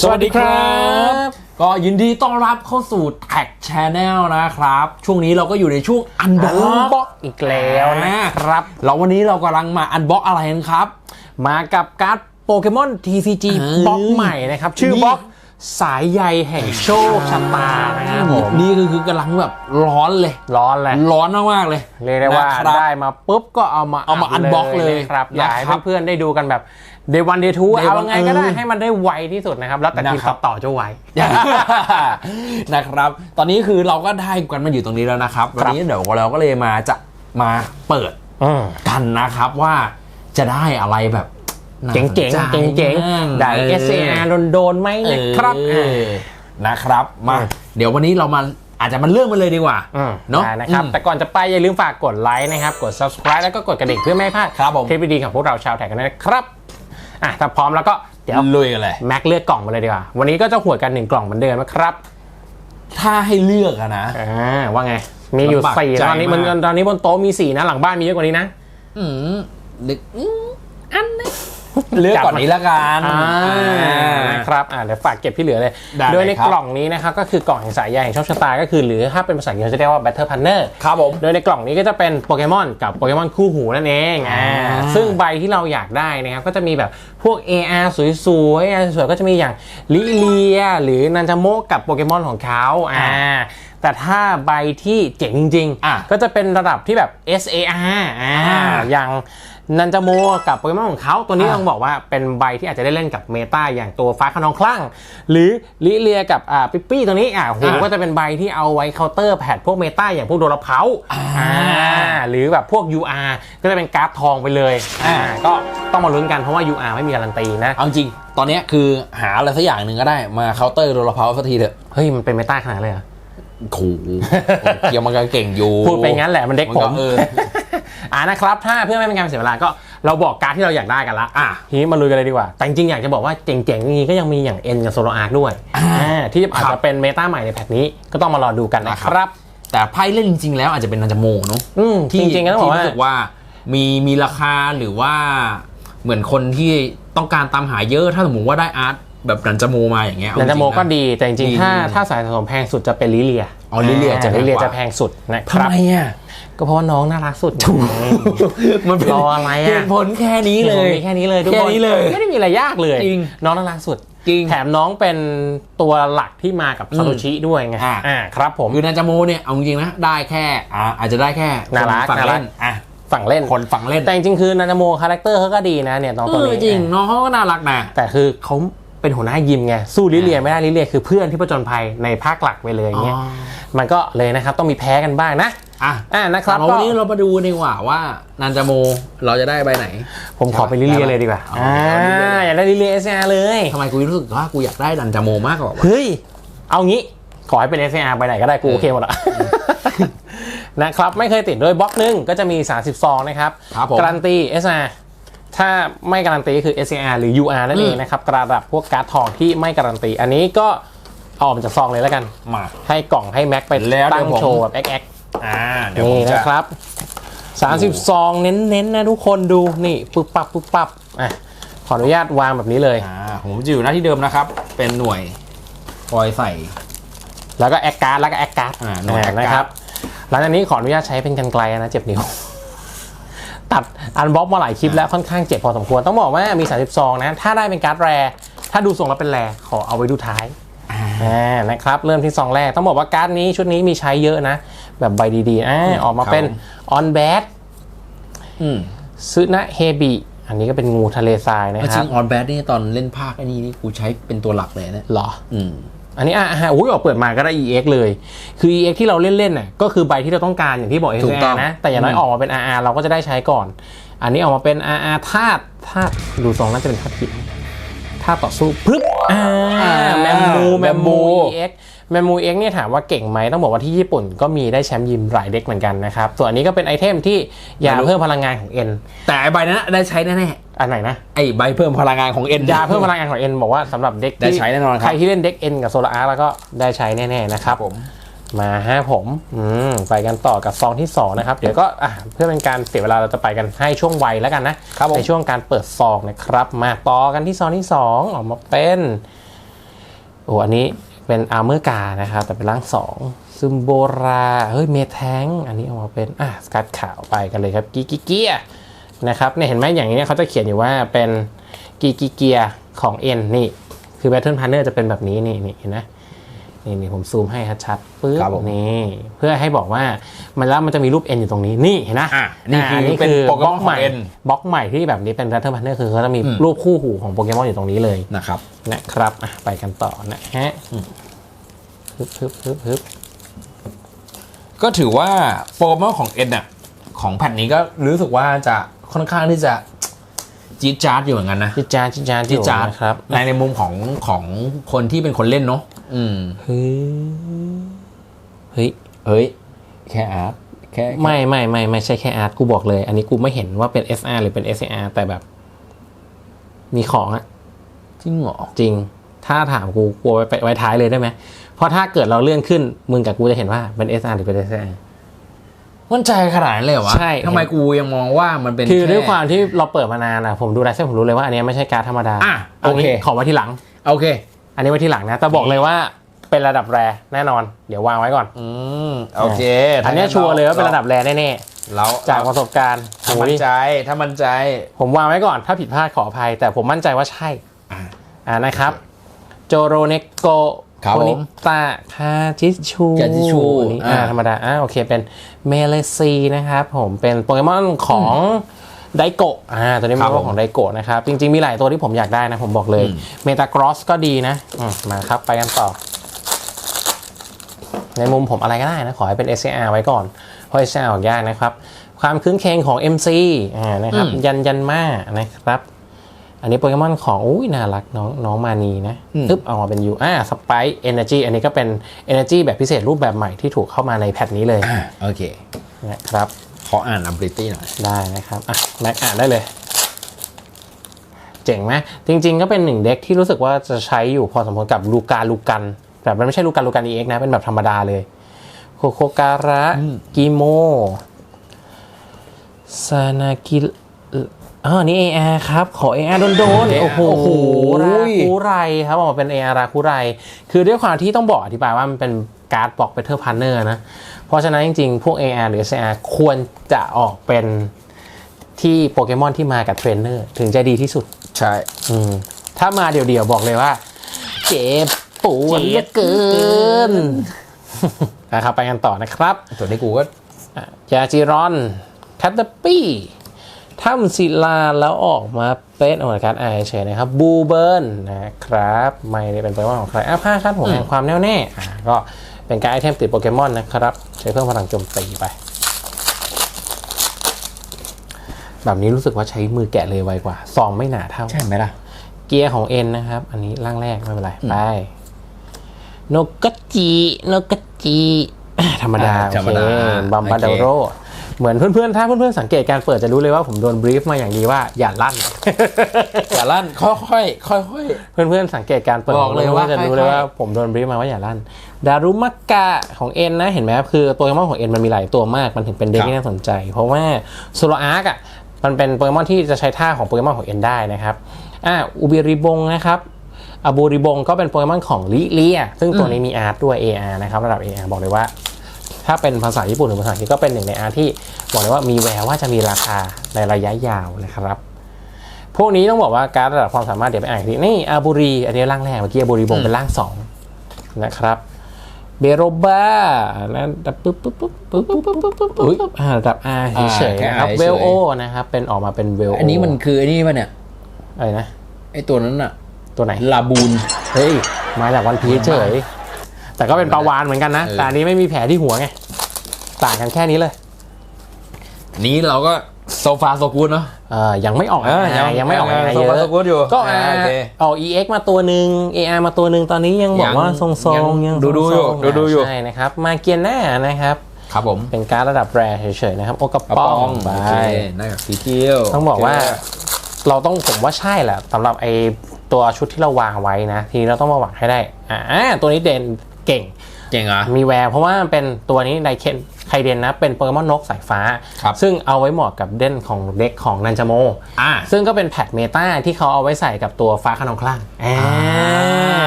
สวัสดีครับ ก็ยินดีต้อนรับเข้าสู่ Tag Channel นะครับ ช่วงนี้เราก็อยู่ในช่วงอันบ็อันบ็อกอีกแล้วนะครับแล้ววันนี้เรากำลังมาอันบ็อกอะไรกันครับ มากับการ์ดโปเกมอน TCG เอ้ยบล็อกใหม่นะครับ ชื่อนี่บล็อกสายใยแห่งโชคชะตานะครับผมนี่คือคือกำลังแบบร้อนเลย ร้อนแหละร้อนมากๆเลยเรียกได้ว่านะครับได้มาปุ๊บก็เอามาเอามา unbox เลยนะครับอยากให้นะครับเพื่อนๆได้ดูกันแบบ เดวันเดทู Day เอา one ไงก็ได้เออ ให้มันได้ไวที่สุดนะครับ แล้วแต่ทีมนะครับ ตัดต่อจะไว นะครับ ตอนนี้คือเราก็ได้กันมาอยู่ตรงนี้แล้วนะครับวันนี้เดี๋ยวเราก็เลยมาจะมาเปิดอืมกันนะครับว่าจะได้อะไรแบบน่าเจ๋งสนเจ๋งใจเจ๋งเจ๋งบ้างได้เออ SAR โดนๆไหมนะครับเออนะครับมาอืมเดี๋ยววันนี้เรามาอาจจะมาเริ่มกันเลยดีกว่า อืมเนอะได้นะครับ อืมแต่ก่อนจะไปอย่าลืมฝากกดไลค์นะครับ กด subscribe แล้วก็กดกระดิ่งเพื่อไม่ให้พลาดครับผม คลิปดีๆของพวกเราชาวแท็กกันนะครับ อะถ้าพร้อมแล้วก็เดี๋ยวลุยกันเลยแม็กเลือกกล่องมาเลยดีกว่า วันนี้ก็จะหวดกันหนึ่งกล่องเหมือนเดิมนะครับ ถ้าให้เลือกอะนะอ่าว่าไง มีอยู่ลำบากสี่ใจตอนนี้มันมากตอนนี้บนโต๊ะมีสี่นะหลังบ้านมีเยอะกว่านี้นะ อืมนึกอืมอันนี้ เลือกก่อนนี้ละกันอ่าอ่านะครับอ่าเดี๋ยวฝากเก็บที่เหลือเลยได้เลยโดยในครับกล่องนี้นะครับก็คือกล่องแห่งสายใยแห่งโชคชะตาก็คือหรือถ้าเป็นภาษาอังกฤษจะเรียกว่า Battle Partner ครับผมโดยในกล่องนี้ก็จะเป็นโปเกมอนกับโปเกมอนคู่หูนั่นเองอ่าอ่าซึ่งใบที่เราอยากได้นะครับก็จะมีแบบพวก AR สวยๆ AR สวยๆก็จะมีอย่างลิเลีย หรือนันจาโมะกับโปเกมอนของเขาอ่าแต่ถ้าใบที่เจ๋งจริงอะๆก็จะเป็นระดับที่แบบ SAR อ่าอ่าอย่าง นันจาโมกับโปเกมอนของเขาตัวนี้อะต้องบอกว่าเป็นใบที่อาจจะได้เล่นกับเมตาอย่างตัวฟ้าขนองคลั่ง หรือลิเลียกับอ่าปิปปี้ตัวนี้อ่าโหอะก็จะเป็นใบที่เอาไว้เคาน์เตอร์แพดพวกเมตาอย่างพวกโดราเพาอ่าหรือแบบพวก UR ก็จะเป็นการ์ดทองไปเลยอ่าก็ต้องมาลุ้นกันเพราะว่า UR ไม่มีการันตีนะเอาจริงตอนเนี้ยคือหาอะไรสักอย่างหนึ่งก็ได้มาเคาน์เตอร์โดนละเพาสักทีเถอะเฮ้ยมันเป็นเมตาขนาดนั้นเลยเหรอโอ้โหเกี่ยวมันก็เก่งอยู่พูดไปงั้นแหละมันเด็กผมเอออ่านะครับถ้าเพื่อไม่เป็นการเสียเวลาก็เราบอกการ์ดที่เราอยากได้กันละอะทีนี้มาลุยกันเลยดีกว่า แต่จริงๆ อยากจะบอกว่าเจ๋งๆอย่างนี้ก็ยังมีอย่างเอ็นกับโซโลอาร์ด้วยอ่าที่อาจครัจะบเป็นเมตาใหม่ในแพทนี้ก็ต้องมารอดูกันนะคครัรับบแต่ไพ่เล่นจริง ๆ แล้วอาจจะเป็นนันจโมเนาะอืมจริงๆก็ต้องบอกว่าที่รู้สึกว่ามีมีราคาหรือว่าเหมือนคนที่ต้องการตามหาเยอะถ้าสมมติว่าได้อาร์ตแบบนันจโมมาอย่างเงี้ยนันจาโมเอาจริงๆะก็ดีแต่จริงดีๆถ้าถ้าสายสะสมแพงสุดจะเป็นลิเลีย อ๋อลิเลียจะแพงกว่าลิเลียจะแพงสุดนะคทำรับไมอะก็เพราะว่าน้องน่ารักสุดมันเป็นรออะไรอะเหตุผลแค่นี้เลยมีแค่นี้เลยทุกแค่คนนี้เลยไม่ได้มีอะไรยากเลยจริงน้องน่ารักสุดจริงแถมน้องเป็นตัวหลักที่มากับซาโตชิด้วยไงอ่าอ่าครับผมคือนันจโมเนี่ยเอาจริงๆนะได้แค่อ่าอาจจะได้แค่น่ารักคนฝั่งน่ารัเล่กนอะฝั่งเล่นคนฝั่งเล่นแต่จริงๆคือนันจาโมคาแรคเตอร์เขาก็ดีนะเนี่ยน้องเอตัวอนี้จริงน้องเขาก็น่ารักนะแต่คือเขา เป็นหัวหน้ายิมไงสู้ลิเลียไม่ได้ลิเลียคือเพื่อนที่ผจญภัยในภาคหลักไปเลยอย่างเงี้ยอ๋อมันก็เลยนะครับต้องมีแพ้กันบ้างนะอะอ่านะครับเราก็วันนี้เรามาดูดีกว่าว่านันจโมเราจะได้ใบไหน ผมขอไปลิเลียเลยดีกว่าอ๋ออ่าลิเลียอยากได้ลิเลียเอสอาเลยทำไมกูรู้สึกว่ากูอยากได้นันจโมมากกว่าวะเฮ้ยเอางี้ขอให้เป็น SAR ไปไหนก็ได้กูโอเคหมดละนะครับไม่เคยติดด้วยบล็อกหนึงก็จะมี30ซองนะครับครับผมการันตี SR ถ้าไม่การันตีก็คือ SAR หรือ UR นั่นเองอืมนะครับกระดับพวกการ์ดทองที่ไม่การันตี อันนี้ก็เอาออกมาจากซองเลยแล้วกัน มา ให้กล่องให้แม็กไปแล้วเดี๋ตั้ยวงผมโชว์แบบแอ๊กอ่าๆเดี๋ยวผนี่มจะนะครับ30ซองเน้นๆนะทุกคนดูนี่ปึ๊บปับปึ๊บปับอะขออนุญาตวางแบบนี้เลยอ่าผมจะอยู่หน้าที่เดิมนะครับ เป็นหน่วยคอยใส่ แล้วก็แอคการ์ดแล้วก็แอคการ์ดอ่าหน่วย act card นะครับหลังจากนี้ขออนุญาตใช้เป็นกันไกลนะเจ็บนิ้ว ตัดอันบล็อกมาหลายคลิปแล้วค่อนข้างเจ็บพอสมควร ต้องบอกว่ามี30ซองนะ ถ้าได้เป็นการ์ดแรร์ถ้าดูทรงแล้วเป็นแรร์ขอเอาไว้ดูท้ายอ่านะครับเริ่มที่ซองแรกต้องบอกว่าการ์ดนี้ชุดนี้มีใช้เยอะนะ แบบใบดีๆอ่าออกมาเป็นครับออนแบดอืมซึนะเฮบิอันนี้ก็เป็นงูทะเลทรายนะจคริรับงออนแบดนี่ตอนเล่นภาคไอ้นี่นี่กูใช้เป็นตัวหลักเลยนะเหรอ อืม อันนี้อะอะอุ้ยออกเปิดมาก็ได้ EX เลย คือ EX ที่เราเล่นๆน่ะก็คือใบที่เราต้องการอย่างที่บอก ถูกต้อ SR งนะ แต่อย่างน้อยอืมออกมาเป็น RR เราก็จะได้ใช้ก่อน อันนี้ออกมาเป็น RR ธาตุธาตุดูทรงน่าจะเป็นธาตุหินธาตุต่อสู้ปึ๊บอ่าแมมมูแมมมู EX แมมมู EX เนี่ยถามว่าเก่งไหมต้องบอกว่าที่ญี่ปุ่นก็มีได้แชมป์ยิมหลายเด็กเหมือนกันนะครับ ส่วนอันนี้ก็เป็นไอเทมที่ยาเพิ่มพลังงานของ N แต่ไอ้ใบนั้นนะได้ใช้แน่ อันไหนนะๆไอ้ใบเพิ่มพลังงานของเอ็นยาเพิ่มพลังงานของ N บอกว่าสำหรับเด็กได้ใช้แน่นอนครับใครที่เล่นเด็ก N กับโซลาร์แล้วก็ได้ใช้แน่ๆนะครับ ผม มาฮะผมอืมไปกันต่อกับซองที่ 2 นะครับ เดี๋ยวก็อะเพื่อเป็นการเสียเวลาเราจะไปกันให้ช่วงไวแล้วกันนะครับผม ในช่วงการเปิดซองนะครับ มาต่อกันที่ซองที่2ออกมาเป็นโอ้อันนี้เป็นอาร์เมอร์กานะครับ แต่เป็นร่างสองซึมโบราเฮ้ยเมแทงอันนี้เอามาเป็นอะสกัดขาวไปกันเลยครับกิกิเกีย นะครับเนี่ยเห็นไหมอย่างนี้เขาจะเขียนอยู่ว่าเป็นกิกิเกียของ N นี่คือ Battle Partner จะเป็นแบบนี้นี่นี่เห็นไหมนี่นี่ผมซูมให้ชัดๆปึ๊บครับผมนี่เพื่อให้บอกว่ามันแล้วมันจะมีรูป N อยู่ตรงนี้นี่เห็นไหมอะนี่คือนี้เป็นคือโปเกบล็มออนกขใหองม่ N บล็อกใหม่ที่แบบนี้เป็น Battle Partner คือเขาจะมีอืมรูปคู่หูของโปเกมอนอยู่ตรงนี้เลยนะครับนะครับอะไปกันต่อนะฮะฮึบฮึบฮึบฮึบก็ถือว่าโปรโมชั่นของ N อะของแผ่นนี้ก็รู้สึกว่าจะ ค่อนข้างที่จะจี๊ดจ๊าดอยู่เหมือนกันนะจิจานจิจานจี๊ดจ๊าดนะครับ ในในมุมของของคนที่เป็นคนเล่นเนาะอืมเฮ้ยเฮ้ยเฮ้ยแค่อาร์ตแค่ไม่ไม่ไม่ไม่ใช่แค่อาร์ตกูบอกเลย อันนี้กูไม่เห็นว่าเป็น SR หรือเป็น SAR แต่แบบ มีของอะจริงเหรอจริง ถ้าถามกูกลัวไว้ไปไว้ท้ายเลยได้ไหมเพราะถ้าเกิดเราเลื่อนขึ้นมึงกับกูจะเห็นว่าเป็น SR หรือเป็น SAR มั่นใจขนาดนั้นเลยเหรอวะใช่ ทำไมกูยังมองว่ามันเป็นคือแด้วยความที่เราเปิดมานานอะผมดูลายเส้นผมรู้เลยว่าอันนี้ไม่ใช่การดธรรมดาอะนนี้โอเคขอไว้ที่หลัง โอเค อันนี้ไว้ที่หลังนะ แต่บอกเลยว่าเป็นระดับแรแน่นอน เดี๋ยววางไว้ก่อน อืมโอเคอันนี้ชัวร์เลยว่าเป็นระดับแรแน่เราๆ จากประสบการณ์ถ้าโอ้มั่ยนใจถ้ามั่นใจ ผมวางไว้ก่อนถ้าผิดพลาดขออภัย แต่ผมมั่นใจว่าใช่ อ่า อ่านะครับ โจโรเนโก ครับโคนิผมตะคาจิชูคาจิชูอันนี้อ่าอ่าธรรมดาอ่าโอเคเป็นเมเลซีนะครับผมเป็นโปเกมอนของไดโกะอ่าตัวนี้คเป็รันบตัวของไดโกะนะครับ จริง ๆ มีหลายตัวที่ผมอยากได้นะ ผมบอกเลยอืมเมตากรอสก็ดีนะอืมมาครับไปกันต่อ ในมุมผมอะไรก็ได้นะ ขอให้เป็น SCR ไว้ก่อน เพราะ SCR ออกยากนะครับ ความคืนเคงของ MC อ่านะครับอืมยันยันมานะครับ อันนี้โปเกมอนของอุ้ยน่ารักน้องน้องมานีนะอืมตึ๊บเอามาเป็นยูอ่าสไปเอเนจีอันนี้ก็เป็น Energy แบบพิเศษรูปแบบใหม่ที่ถูกเข้ามาในแพทนี้เลยอ่าโอเคนะครับขออ่านอับริตี้หน่อย ได้นะครับ อะ แม็กอ่านได้เลย เจ๋งไหมจริง ๆ ก็เป็นหนึ่งเด็กที่รู้สึกว่าจะใช้อยู่พอสมควรกับลูกาลูกัน แต่มันไม่ใช่ลูกาลูกัน EX นะ เป็นแบบธรรมดาเลย โคโคการะอืมกิโมซานากิ อ๋อนี่ AR ครับ ขอ AR โดนๆโอ้โหโอ้โหราคูไรครับออกมาเป็น AR ราคูไร คือด้วยความที่ต้องบอกอธิบายว่ามันเป็นการ์ดบล็อกเ e เทอร์พันเนอร์นะ เพราะฉะนั้นจริงๆ พวก AR หรือ SAR ควรจะออกเป็นที่โปเกมอนที่มากับเทรนเนอร์ ถึงจะดีที่สุด ใช่อืมถ้ามาเดี่ยวๆ บอกเลยว่า เจ็บปวดเหลือเกินนะครับไปกันต่อนะครับ ตัวนี้กูก็อะยาจิรอนแคตตาปี้ ถ้ำศิลาแล้วออกมาเป็นเหมือนกันอ่าเฉยๆนะครับบูเบิร์นนะครับไม่ได้เป็นโปเกมอนของใครอะผ้าคาดหัวแห่งความแน่วแน่อะก็เป็นการไอเทมติดโปเกมอนนะครับ ใช้เพิ่มพลังโจมตีไป แบบนี้รู้สึกว่าใช้มือแกะเลยไวกว่าซองไม่หนาเท่า ใช่ไหมล่ะ เกียร์ของ N นะครับ อันนี้ร่างแรกไม่เป็นไร ไปโนกจิโนกจิธรรมดาอ่าธรรมดาบัมบาโอเคเดโร เหมือนเพื่อนๆ ถ้าเพื่อนๆ สังเกตการเปิดจะรู้เลยว่าผมโดนบรีฟมาอย่างดีว่าอย่าลั่น อย่าลั่นค่อยๆค่อยเพื่อนๆ สังเกตการเปิดบอกเลยว่าจะรู้เลยค่อยๆว่าผมโดนบรีฟมาว่าอย่าลั่น ดารุมักกะของ N นะเห็นไหมครับคือโปเกมอนของ N มันมีหลายตัวมากมันถึงเป็นเด็กครับที่น่าสนใจ เพราะว่าโซโลอาร์กอะมันเป็นโปเกมอนที่จะใช้ท่าของโปเกมอนของ N ได้นะครับอ่าอูบิริบงนะครับอาบูริบงก็เป็นโปเกมอนของลิเลียซึ่งตัวนี้มีอาร์ตด้วย AR นะครับระดับ AR บอกเลยว่า ถ้าเป็นภาษาญี่ปุ่นหรือภาษาอังกฤษก็เป็นหนึ่งในอาร์ตที่บอกเลยว่ามีแววว่าจะมีราคาในระยะยาวนะครับ พวกนี้ต้องบอกว่าการดระดับความสามารถเดี๋ยวไปอ่านอีกทีนี่อาบูรีอันนี้ร่างแรกเมื่อกี้อาบูรีบงเป็นร่างสองนะครับเบโรบานะปึ๊บปึ๊บปึ๊บปึ๊บปึ๊บปึ๊บปึ๊บปึ๊บปึ๊บปึ๊บอ่าระดับ R เฉยแค่ๆนะครับ R เวเฉยลโอนะครับ เป็นออกมาเป็นเวลๆโออันนี้มันคือไอ้นี่ป่ะเนี่ยอะไรนะไอ้ตัวนั้นอะตัวไหนลาบูนเฮ้ยมาจากวันพีชเฉย แต่ก็เป็นปลาวานเหมือนกันนะเออแต่อันนี้ไม่มีแผลที่หัวไง ต่างกันแค่นี้เลยอันนี้เราก็โซฟาโซกูดเนาะเออยังไม่ออกเออยังยังไม่ออกเอออะไรโซเยฟาอะโซกูดอยู่ก็อ่าอ่าโอเคออก EX มาตัวหนึ่ง AR มาตัวหนึ่งตอนนี้ยังบอกว่ายังทรงทรงยังยังดูดูอยู่ทรงๆดูดูอยู่ใช่นะครับ มาเกียร์หน้านะครับครับผมเป็นการดระดับแรเฉยๆนะครับ โอกระกระป๋ป๋อองงไปโอเคหน้ากากสีเขียวต้องบอกว่าโเคเราต้องผมว่าใช่แหละสำหรับไอตัวชุดที่เราวางไว้นะ ทีนี้เราต้องมาหวังให้ได้อ่าตัวนี้เด่น เก่งเก่งเหรอะมีแววเพราะว่ามันเป็นตัวนี้ไดเคนใครเดนนะเป็นโปเกมอนนกสายฟ้า ครับ ซึ่งเอาไว้เหมาะกับเด่นของเด็กของนันจาโม อ่า ซึ่งก็เป็นแพทเมตาที่เขาเอาไว้ใส่กับตัวฟ้าขนองคลั่งอ่าอ่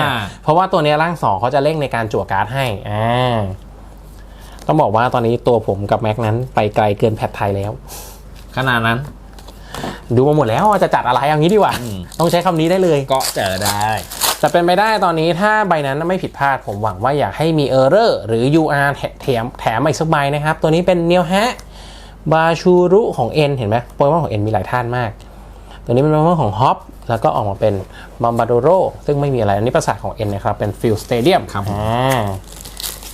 าเพราะว่าตัวเนี้ยร่างสองเขาจะเร่งในการจั่วการ์ดให้อ่าต้องบอกว่าตอนนี้ตัวผมกับแม็กนั้นไปไกลเกินแพทไทยแล้ว ขนาดนั้น ดูมาหมดแล้วว่าจะจัดอะไรเอางี้ดีกว่า อืม ต้องใช้คำนี้ได้เลย ก็เจอได้ จะเป็นไปได้ตอนนี้ถ้าใบนั้นไม่ผิดพลาด ผมหวังว่าอยากให้มีเออร์เรอร์หรือ UR แถแถมแถมมาอีกสักใบนะครับ ตัวนี้เป็นเนียวฮะบาชูรุของ N เห็นไหมโปเกมอนของ N มีหลายท่านมาก ตัวนี้เป็นโปเกมอนของฮอปแล้วก็ออกมาเป็นบัมบาโดโรซึ่งไม่มีอะไร อันนี้ประสาทของ N นะครับ เป็นฟิลสเตเดียมครับผมอ่า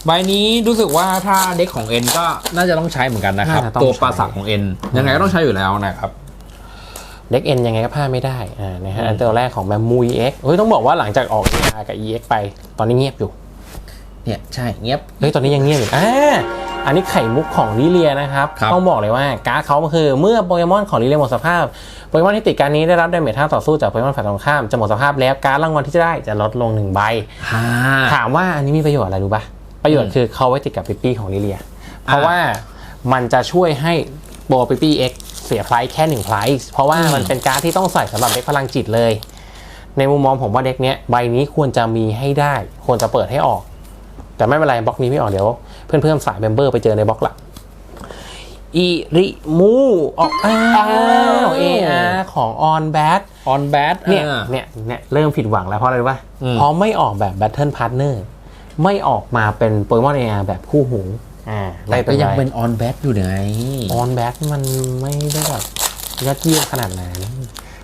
ใบนี้รู้สึกว่าถ้าเด็กของเอ็นก็น่าจะต้องใช้เหมือนกันนะครับน่าจะต้องตัวใช้ปราสาทของเอ็นยังไงก็ต้องใช้อยู่แล้วนะครับ เด็ก N ยังไงก็พลาดไม่ได้อ่านะฮะอันตัวแรกของแบมมู EX เฮ้ยต้องบอกว่าหลังจากออก ER กับ EX ไปตอนนี้เงียบอยู่ เนี่ยใช่เงียบ เฮ้ยตอนนี้ยังเงียบอยู่อ่าอันนี้ไข่มุกของลิเลียนะครับครับ ต้องบอกเลยว่าการ์ดเขาคือเมื่อโปเกมอนของลิเลียหมดสภาพโปเกมอนที่ติดการนี้ได้รับดาเมจท่าต่อสู้จากโปเกมอนฝ่ายตรงข้ามจะหมดสภาพแล้วการ์ดรางวัลที่จะได้จะลดลงหนึ่งใบ ฮ่า ถามว่าอันนี้มีประโยชน์อะไรรู้ปะประโยชน์อืมคือเขาไว้ติดกับปิปปี้ของลิเลีย เพราะอ่าว่ามันจะช่วยให้ โปรปิปปี้เอ็กเสียไพรส์แค่หนึ่งไพรส์เพราะว่าอืมมันเป็นการ์ดที่ต้องใส่สำหรับเด็กพลังจิตเลย ในมุมมองผมว่าเด็กเนี้ยใบนี้ควรจะมีให้ได้ ควรจะเปิดให้ออก แต่ไม่เป็นไรบล็อกนี้ไม่ออกเดี๋ยว เพื่อนเพื่อนๆสายเมมเบอร์ไปเจอในบล็อกหลักอีริมูออกอ้าวเออาของออนแบทออนแบทเนี่ยเนี่ยเนี่ยเริ่มผิดหวังแล้วเพราะอะไรรู้ป่ะอืมเพราะไม่ออกแบบ Battle Partner ไม่ออกมาเป็นโปเกมอนเออาแบบคู่หู อ่าแต่ก็ยังเป็นออนแบทอยู่ไงออนแบทมันไม่ได้แบบยอดเยี่ยมขนาดนั้น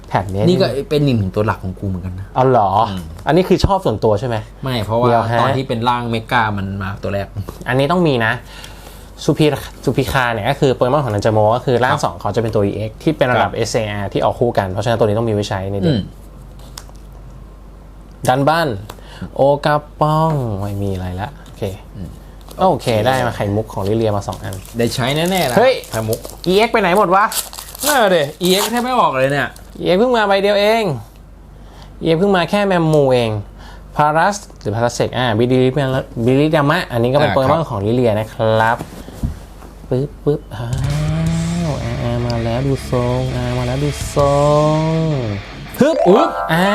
แผ่นเนี้ยนี่ก็เป็นหนึ่งตัวหลักของกูเหมือนกันนะเอาเหรออมอันนี้คือชอบส่วนตัวใช่ไหม ไม่เพราะว่าเดี๋ยวฮะตอนที่เป็นร่างเมกามันมาตัวแรก อันนี้ต้องมีนะซูพิซูพิคาเนี่ยก็คือโปเกมอนของนันจาโมก็คือร่างครับสองเขาจะเป็นตัว EX ที่เป็นระดับ SAR ที่ออกคู่กัน เพราะฉะนั้นตัวนี้ต้องมีไว้ใช้ในเด็อืกมดันบ้าน โอกาป้องไม่มีอะไรละโอเค โอเคได้มาไข่มุกของลิเลียมาสองอัน ได้ใช้แน่ๆนะเฮ้ย ไข่มุก EX ไปไหนหมดวะน่าเดะ EX แทบไม่ออกเลยเนี่ย EX เพิ่งมาใบเดียวเอง EX เพิ่งมาแค่แมมมูเองพารัสหรือพารัสเซกอ่าบิลิบิลิดามะ อันนี้ก็เป็นอ่าโปเกมอคนรับของลิเลียนะครับปึ๊บปึ๊บอ้าวอาอามาแล้วดูทรงอามาแล้วดูทรงฮึบอุ๊บอ่า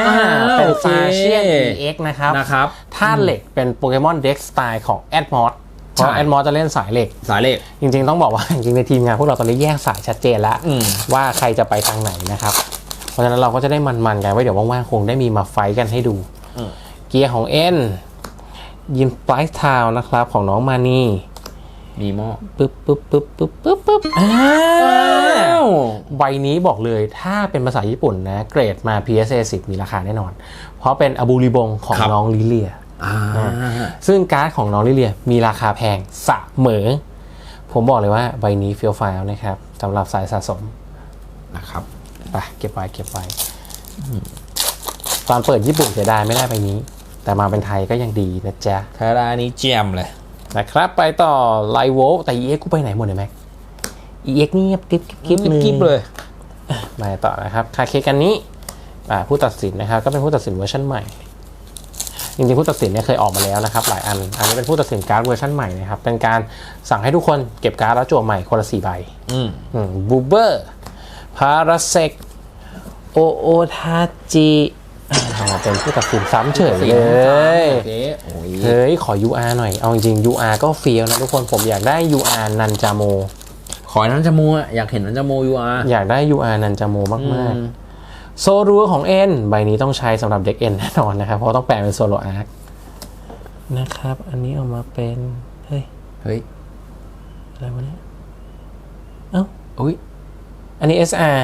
เป็นโอเคฟาเชียน EX นะครับนะครับธาตุเหล็กเป็นโปเกมอนเด็กสไตล์ของแอดมอส เพราะใช่แอดมอสจะเล่นสายเหล็ก สายเลขจริงๆต้องบอกว่าจริงๆในทีมงานพวกเราตอนนี้แยกสายชัดเจนแล้วอืมว่าใครจะไปทางไหนนะครับ เพราะฉะนั้นเราก็จะได้มันๆกันไว้เดี๋ยวว่างๆคงได้มีมาไฟท์กันให้ดูอืมเกียร์ของเอ็นยิมไ i ท์ทาวนะครับของน้องมานีมีหม้อปึ๊บปึ๊บปึ๊บปึ๊บปึ๊บปึ๊บอ่าวใบนี้บอกเลยถ้าเป็นภาษาญี่ปุ่นนะ เกรดมา PSA 10 มีราคาแน่นอน เพราะเป็นอบูริบงของครับน้องลิเลียอ่า ซึ่งการ์ดของน้องลิเลียมีราคาแพงเสมอ ผมบอกเลยว่าใบนี้เฟี้ยวฟ้าวนะครับสำหรับสายสะสมนะครับไปเก็บไว้เก็บไว้ตอนเปิดญี่ปุ่นเสียดายไม่ได้ใบนี้ แต่มาเป็นไทยก็ยังดีนะจ๊ะทารานี้เจียมเลยนะครับไปต่อไลโวแต่ EX กูไปไหนหมดเนี่ยแม็ก EX เงียบกิ๊บกิ๊บกิ๊บกิ๊บเลยไปต่อนะครับ คาเคกันนี้อ่าผู้ตัดสินนะครับ ก็เป็นผู้ตัดสินเวอร์ชันใหม่ จริงๆผู้ตัดสินเนี่ยเคยออกมาแล้วนะครับหลายอัน อันนี้เป็นผู้ตัดสินการ์ดเวอร์ชันใหม่นะครับ เป็นการสั่งให้ทุกคนเก็บการ์ดแล้วจั่วใหม่คนละสี่ใบอืมบูเบอร์พาราเซกโอโอทาจิอ่าเป็นผู้ตัดสินซ้ำเฉยเลยโอเคโอ้ยเฮ้ย ขอ UR หน่อย เอาจริงๆ UR ก็เฟี้ยวนะทุกคนผมอยากได้ UR นันจาโม ขอนั้นจะมูอะอยากเห็นนั้นจะมูอยู่อะอยากได้ UR นันจาโมมากอืมๆ โซรัวของ N ใบนี้ต้องใช้สำหรับเด็ก N แน่นอนนะครับ เพราะต้องแปลเป็นโซโลอาร์คนะครับ อันนี้ออกมาเป็น เฮ้ย เฮ้ย อะไรวะเนี่ย เอ้า อุ้ย อันนี้ SR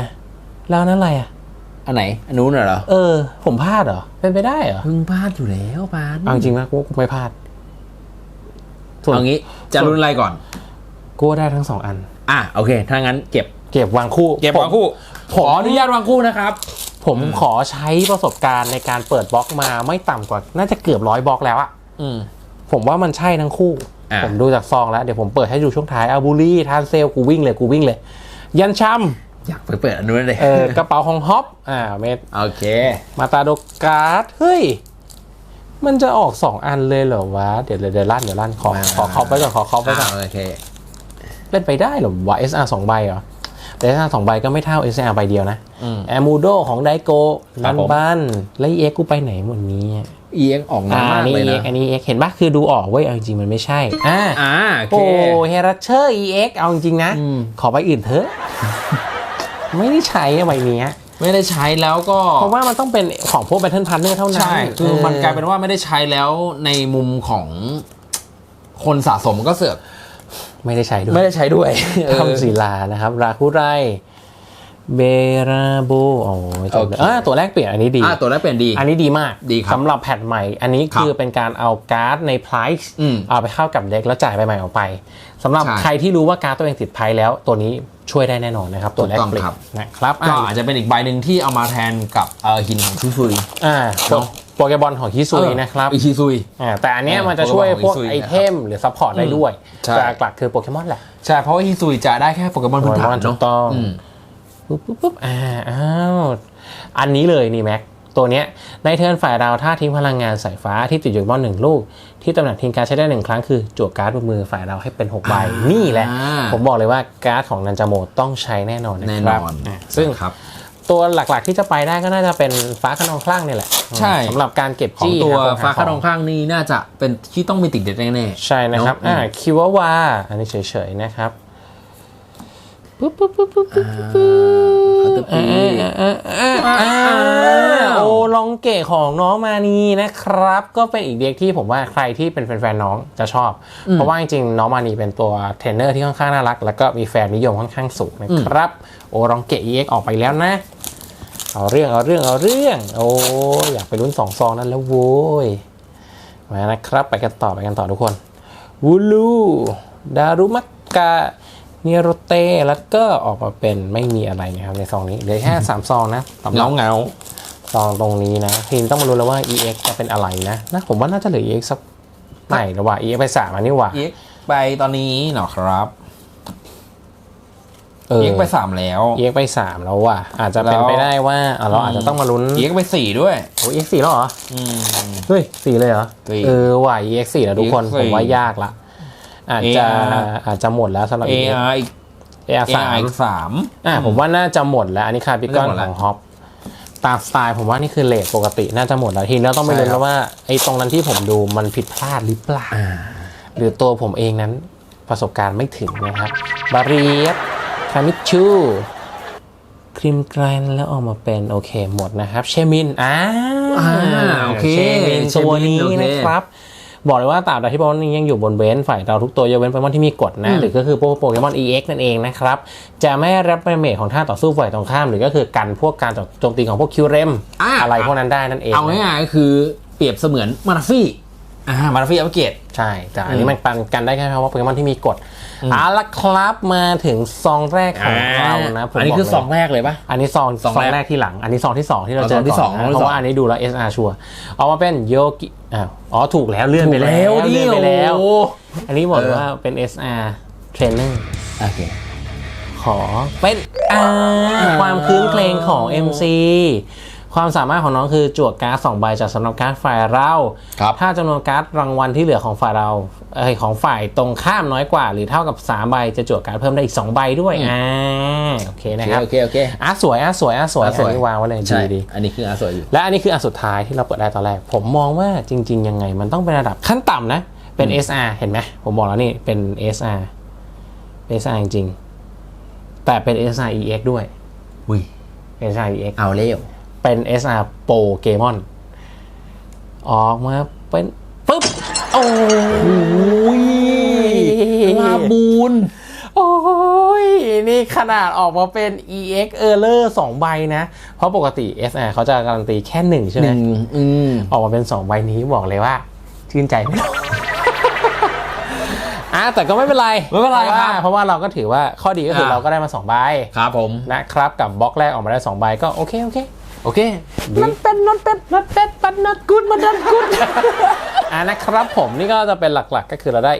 แล้วอันนั้นอะไรอะ อันไหน อันนู้นเหรอ เออ ผมพลาดเหรอ เป็นไปได้เหรอเพิ่งพลาดอยู่แล้วปานเอาจริงนะกูกูไม่พลาดส่วนเอางี้ จะรุ่นอะไรก่อน กูว่าได้ทั้งสองอัน อะ โอเค ถ้างั้นเก็บ เก็บวางคู่ เก็บวางคู่ ขออนุญาตวางคู่นะครับ ผมขอใช้ประสบการณ์ในการเปิดบล็อกมาไม่ต่ำกว่า น่าจะเกือบร้อยบล็อกแล้วอะอืม ผมว่ามันใช่ทั้งคู่อะผมดูจากซองแล้ว เดี๋ยวผมเปิดให้ดูช่วงท้ายอาบูลี่ทานเซลกูวิ่งเลยกูวิ่งเลย ยันชัมอยากไปเปิดอันนู้นเลยเออกระเป๋าของฮอปอ่าเมดโอเค มาตาโดการ์ดเฮ้ย มันจะออกสองอันเลยเหรอวะ เดี๋ยวเดี๋ยวเดี๋ยวลั่นเดี๋ยวลั่นขอมาขอคอปไว้ก่อนขอคอปไว้ก่อนอ่าโอเคเป็นไปได้เหรอวะ SR สองใบเหรอ แต่ SR สองใบก็ไม่เท่า SR ใบเดียวนะอืมแอมูโดของไดโกครัลับนผมบันแล้ว EX กูไปไหนหมดนี้ EX ออกานอ่ามอัมานกนี้เลย EX นะอันนี้ EX เห็นปะคือดูออกเว้ยเอาจริงๆมันไม่ใช่อ่าอ่าโอเคโอ้เฮรัชเชอร์ EX เอาจริงๆนะอืมขอใบอื่นเถอะ ไม่ได้ใช้อะใบเนี้ยไม่ได้ใช้แล้วก็ เพราะว่ามันต้องเป็นของพวก Battle Partner เท่านั้นใช่คือมันกลายเป็นว่าไม่ได้ใช้แล้วในมุมของคนสะสมก็เสือก ไม่ได้ใช้ด้วย ไม่ได้ใช้ด้วยเออทำศิลานะครับ ราคุไรเบราโบโอ้ยจบเลยโอเคอ่าตัวแรกเปลี่ยนอันนี้ดีอ่าตัวนั้นเปลี่ยนดี อันนี้ดีมากดีครับสำหรับแพทใหม่ อันนี้ครับคือเป็นการเอาการ์ดในไพรส์อืมเอาไปเข้ากับเด็กแล้วจ่ายใบใหม่ออกไปสำหรับใช่ใครที่รู้ว่าการ์ดตัวเองติดไพรแล้ว ตัวนี้ช่วยได้แน่นอนนะครับ ตัวแรกถูกต้องเปลี่ยครันบนะครับก็อ่าอาจจะเป็นอีกใบหนึ่งที่เอามาแทนกับเอ่อหินของชิซุยอ่าเนอะ โปเกบอลของฮิซุยนะครับอิชิซุย อ่าแต่อันเนี้ยเออมันจะช่วยพวกโปเกมอนของฮิซุยไอเทมหรือซัพพอร์ตได้ด้วยใช่ แต่หลักๆคือโปเกมอนแหละใช่เพราะว่าฮิซุยจะได้แค่โปเกมอนพื้นฐานโปเกมอนถูเนาะกต้อง อืม ปุ๊บปุ๊บปุ๊บอ่าอ้าวอันนี้เลยนี่แม็ก ตัวเนี้ยในเทิร์นฝ่ายเราถ้าทิ้งพลังงานสายฟ้าที่ติดอยู่บนหนึ่งลูก ที่ตำแหน่งทิ้งการดใช้ได้หนึ่งครั้งคือจั่วการ์ดบนมือฝ่ายเราให้เป็น6ใบนี่แหละ อ่า ผมบอกเลยว่าการ์ดของนันจาโมต้องใช้แน่นอนนะแน่คนรับอนอะซึ่ง ครับ ตัวหลักๆที่จะไปได้ก็น่าจะเป็นฟ้าขนองคลั่งนี่แหละ ใช่สำหรับการเก็บของจี้ตัวหขฟ้าหขนองข้างนี้น่าจะเป็นที่ต้องมีติดเด็ดแน่ใช่นะครับเนอะอ่าคิวาวาอันนี้เฉยๆนะครับปุ๊บปุ๊บปุ๊บปุ๊บปุ๊บปุ๊บอ่าอ่าอ่าอ่าอ่าอ่าโอลองเกะของน้องมานีนะครับ ก็เป็นอีกเด็กที่ผมว่าใครที่เป็นแฟนๆน้องจะชอบ เพราะว่าจริงๆน้องมานีเป็นตัวเทรนเนอร์ที่ค่อนข้างน่ารัก แล้วก็มีแฟนนิยมค่อนข้างสูงนะครับ โอลองเกะ EX ออกไปแล้วนะ เอาเรื่องเอาเรื่องเอาเรื่อง โอ้ยอยากไปลุ้นสองซองนั้นแล้วโว้ยมานะครับ ไปกันต่อไปกันต่อทุกคนวูลูดารุมักกะเนโรเตแล้วก็ออกมาเป็นไม่มีอะไรนะครับในซองนี้เหลือแค่สามซองนะสำหๆรับเงาเงาซองตรงนี้นะทีมต้องมารู้แล้วว่า EX จะเป็นอะไรนะนะผมว่าน่าจะเหลือ EX สักไหนแล้วว่า EX ไปสามอันนี้ว่ะเอ็กไปตอนนี้เนาะครับ เออเอ็กไปสามแล้ว EX ไปสามแล้วว่ะ อาจจะเป็นแล้วไปได้ว่าอะเราอาจจะต้องมาลุ้นเอ็กไปสี่ด้วยโอ้ EX สี่แล้วเหรออืมเฮ้ยสี่เลยเหรอสี่เออว่ะ EX สี่แล้วทุกคน EX ผมว่ายากละ อาจจะ AR อาจจะหมดแล้วสำหรับ EX AR อีก AR สาม AR อีกสามอ่าผมว่าน่าจะหมดแล้วอันนี้คาร์บิกอนน่าจะหมดขแล้วองฮอปตามสไตล์ผมว่านี่คือเลทปกติน่าจะหมดแล้วทีนี้เราต้องไปใช่ลุ้นครับแล้วว่าไอ้ตรงนั้นที่ผมดูมันผิดพลาดหรือเปล่าหรือตัวผมเองนั้นประสบการณ์ไม่ถึงนะครับบาเรียบ คามิชูครีมแกรนแล้วออกมาเป็นโอเคหมดนะครับเชมินอ่าอ่าโอเคเชมินตัวนี้โอเคนะครับบอกเลยว่าตราบใดที่โปเกมอนนี้ยังอยู่บนเว้นฝ่ายเราทุกตัวยกเว้นโปเกมอนที่มีกฎนะ หรือก็คือพวกโปเกมอน EX นั่นเองนะครับ จะไม่รับเมจของท่าต่อสู้ฝ่ายตรงข้ามหรือก็คือกันพวกการโจมตีของพวกคิวเรมอ่าอะไรพวกนั้นได้นั่นเอง เอานะง่ายๆก็คือเปรียบเสมือนมาราฟี่ อ่ามาราฟี่อัปเกรด ใช่แต่อันนี้มันปันกันได้แค่เฉพาะโปเกมอนที่มีกฎเอาละครับมาถึงซองแรกของเรานะผมอันนี้บกคือเลยซองแรกเลยปะอันนี้ซองซองซองแรกแรกที่หลัง อันนี้ซองที่สองที่เราอ๋อเจอซองที่ก่อนสองนะซองที่เพสองราะว่าอันนี้ดูแล้ว SR ชัวร์เอามาเป็นโยกิอ้าวอ๋อถูกแล้วเลื่อนไปถูกแล้วดิเลื่อนไปแล้วโอ้อันนี้บอกเออว่าเป็น SR Trainer โอเคขอเป็นอ่าความคืนเคลงของ MC ความสามารถของน้องคือจวดการ์ดสองใบจากสำนักการ์ดฝ่ายเราครับถ้าจำนวนการ์ดรางวัลที่เหลือของฝ่ายเราเอยของฝ่ายตรงข้ามน้อยกว่า หรือเท่ากับ3ใบจะจวดการ์ดเพิ่มได้อีก2ใบด้วยอ่าโอเคโอนะเคครับโอเคโอเคอะสวยอะสวยอะสวยอะสวยอันนี้วางไว้เลยใช่ดีดีอันนี้คืออาสวยอยู่และอันนี้คืออันสุดท้ายที่เราเปิดได้ตอนแรก ผมมองว่าจริง ๆ ยังไง มันต้องเป็นระดับขั้นต่ำนะเป็น SR เห็นไหมผมบอกแล้วนี่เป็น SR เป็น SR จริงๆแต่เป็น SR EX ด้วยอุ้ยเป็น SR EX เอาเร็ว เป็น SR โปเกมอนออกมาเป็นปึ๊บ โอ้ยลาบูนโอ้ย นี่ขนาดออกมาเป็น EX Error 2 ใบนะ เพราะปกติ SR เขาจะการันตีแค่1ใช่ไหหมนึ่งอืมออกมาเป็น 2 ใบนี้บอกเลยว่า ชื่นใจไม่น้อยอะแต่ก็ไม่เป็นไรไม่เป็นไรพาะว่าครับเพราะว่าเราก็ถือว่าข้อดีก็คืออ่าเราก็ได้มา2ใบครับผมนะครับกับ บล็อกแรกออกมาได้2ใบก็โอเคโอเค โอเคมันเป็นนอนเป็ดนอนเป็ดปันนอตกุดมันนอตกุดอ่านะครับผมนี่ก็จะเป็นหลักๆก็คือเราได้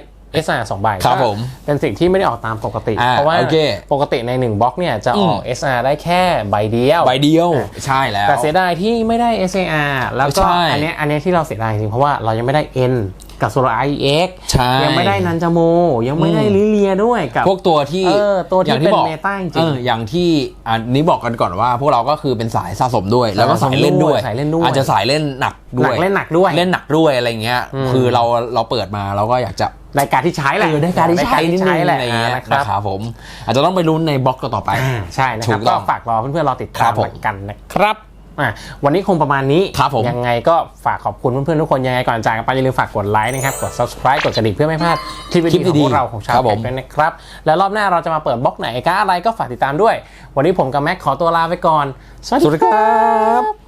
SR 2ใบครับก็ผมเป็นสิ่งที่ไม่ได้ออกตามปกติอ่าเพราะว่าโอเคปกติใน1บล็อกเนี่ยจะออกอืม SR ได้แค่ใบเดียวใบเดียวใช่แล้ว แต่เสียดายที่ไม่ได้ SAR แล้วก็ใช่อันเนี้ยอันเนี้ยที่เราเสียดายจริงเพราะว่าเรายังไม่ได้ N กับโซลาร์ IX ใช่ยังไม่ได้นันจาโม ยังไม่ได้อืมลิเลียด้วยกับ พวกตัวที่เออตัวที่อย่างเป็นบอกเมตาจริงๆเอออย่างที่อันนี้บอกกันก่อนว่า พวกเราก็คือเป็นสายสะสมด้วย แล้วก็สายเล่นด้วยสายเล่นด้วยอาจจะสายเล่นหนักด้หนัวยกเล่นหนักด้วยเล่นหนักด้วยอะไรเงี้ยอืมคือเราเราเปิดมาเราก็อยากจะ รายการที่ใช้แหละเออได้การที่ใช้นิดนึงแหละอะไรเงี้ยนะครันะบครับผม อาจจะต้องไปลุ้นในบล็อกต่อๆไปอ่าใช่นะคถูรับกต้ก็องฝากรอเพื่อนๆรอติดครัตามบผมเหมือนกันนะครับอะวันนี้คงประมาณนี้ครับผมยังไงก็ฝากขอบคุณเพื่อนๆทุกคนยังไงก่อนจากกันไปอย่าลืมฝากกดไลค์นะครับกด subscribe กดกระดิ่งเพื่อไม่พลาดคลิปคลิปดีๆของดีพวๆกเราของชาวครับผมแกด้วยนะครับแล้วรอบหน้าเราจะมาเปิดบล็อกไหนก้าอะไรก็ฝากติดตามด้วย วันนี้ผมกับแม็กขอตัวลาไปก่อน สวัสดีครับ